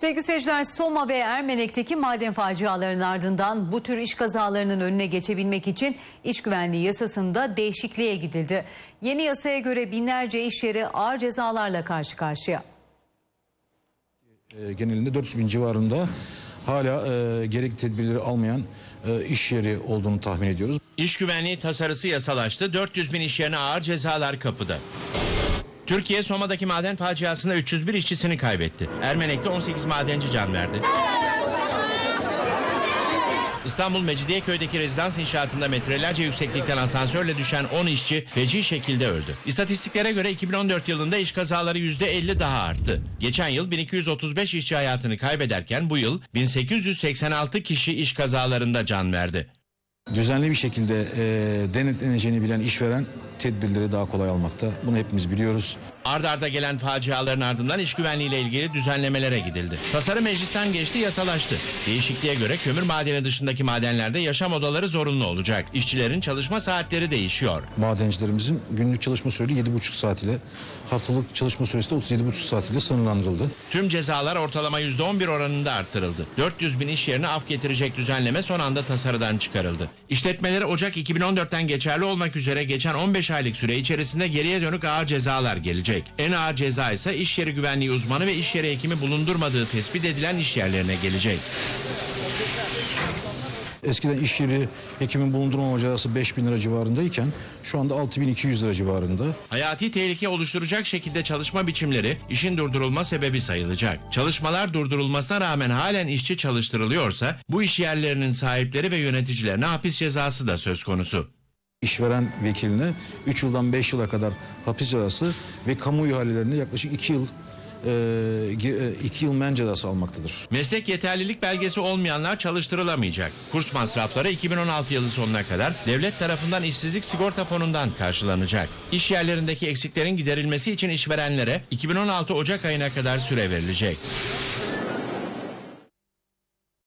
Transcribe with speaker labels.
Speaker 1: Sevgili seyirciler Soma ve Ermenek'teki maden facialarının ardından bu tür iş kazalarının önüne geçebilmek için iş güvenliği yasasında değişikliğe gidildi. Yeni yasaya göre binlerce iş yeri ağır cezalarla karşı karşıya.
Speaker 2: E, genelinde 400 bin civarında hala e, gerekli tedbirleri almayan e, iş yeri olduğunu tahmin ediyoruz.
Speaker 3: İş güvenliği tasarısı yasalaştı. 400 bin iş yerine ağır cezalar kapıda. Türkiye Soma'daki maden faciasında 301 işçisini kaybetti. Ermenek'te 18 madenci can verdi. İstanbul Mecidiyeköy'deki rezidans inşaatında metrelerce yükseklikten asansörle düşen 10 işçi feci şekilde öldü. İstatistiklere göre 2014 yılında iş kazaları %50 daha arttı. Geçen yıl 1235 işçi hayatını kaybederken bu yıl 1886 kişi iş kazalarında can verdi.
Speaker 2: Düzenli bir şekilde e, denetleneceğini bilen işveren tedbirleri daha kolay almakta. Bunu hepimiz biliyoruz.
Speaker 3: Ard arda gelen faciaların ardından iş güvenliğiyle ilgili düzenlemelere gidildi. Tasarı meclisten geçti, yasalaştı. Değişikliğe göre kömür madeni dışındaki madenlerde yaşam odaları zorunlu olacak. İşçilerin çalışma saatleri değişiyor.
Speaker 2: Madencilerimizin günlük çalışma süreli 7,5 saat ile haftalık çalışma süresi de 37,5 saat ile sınırlandırıldı.
Speaker 3: Tüm cezalar ortalama %11 oranında arttırıldı. 400 bin iş yerine af getirecek düzenleme son anda tasarıdan çıkarıldı. İşletmeleri Ocak 2014'ten geçerli olmak üzere geçen 15 aylık süre içerisinde geriye dönük ağır cezalar gelecek. En ağır ceza ise iş yeri güvenliği uzmanı ve iş yeri hekimi bulundurmadığı tespit edilen iş yerlerine gelecek.
Speaker 2: Eskiden iş yeri hekimin bulundurmama cezası 5 bin lira civarındayken şu anda 6200 lira civarında.
Speaker 3: Hayati tehlike oluşturacak şekilde çalışma biçimleri işin durdurulma sebebi sayılacak. Çalışmalar durdurulmasına rağmen halen işçi çalıştırılıyorsa bu iş yerlerinin sahipleri ve yöneticilerine hapis cezası da söz konusu.
Speaker 2: İşveren vekiline 3 yıldan 5 yıla kadar hapis cezası ve kamu ihalelerine yaklaşık 2 yıl 2 yıl men cezası almaktadır.
Speaker 3: Meslek yeterlilik belgesi olmayanlar çalıştırılamayacak. Kurs masrafları 2016 yılı sonuna kadar devlet tarafından işsizlik sigorta fonundan karşılanacak. İş yerlerindeki eksiklerin giderilmesi için işverenlere 2016 Ocak ayına kadar süre verilecek.